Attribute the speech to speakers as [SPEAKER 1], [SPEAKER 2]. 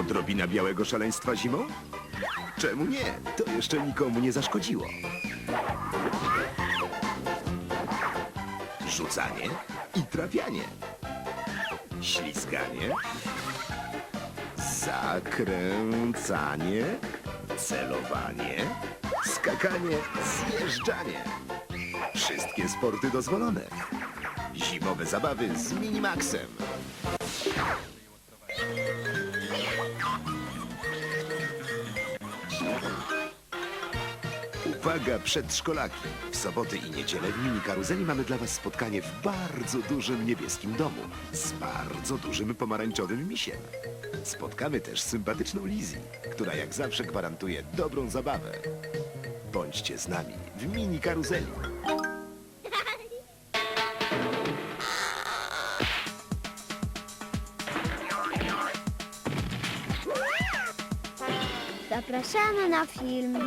[SPEAKER 1] Odrobina białego szaleństwa zimą? Czemu nie? To jeszcze nikomu nie zaszkodziło. Rzucanie i trafianie. Ślizganie. Zakręcanie. Celowanie. Skakanie. Zjeżdżanie. Wszystkie sporty dozwolone. Zimowe zabawy z Minimaxem. Uwaga, przedszkolaki! W soboty i niedzielę w mini karuzeli mamy dla was spotkanie w bardzo dużym niebieskim domu z bardzo dużym pomarańczowym misiem. Spotkamy też sympatyczną Lizzie, która jak zawsze gwarantuje dobrą zabawę. Bądźcie z nami w mini karuzeli.
[SPEAKER 2] Zapraszamy na film.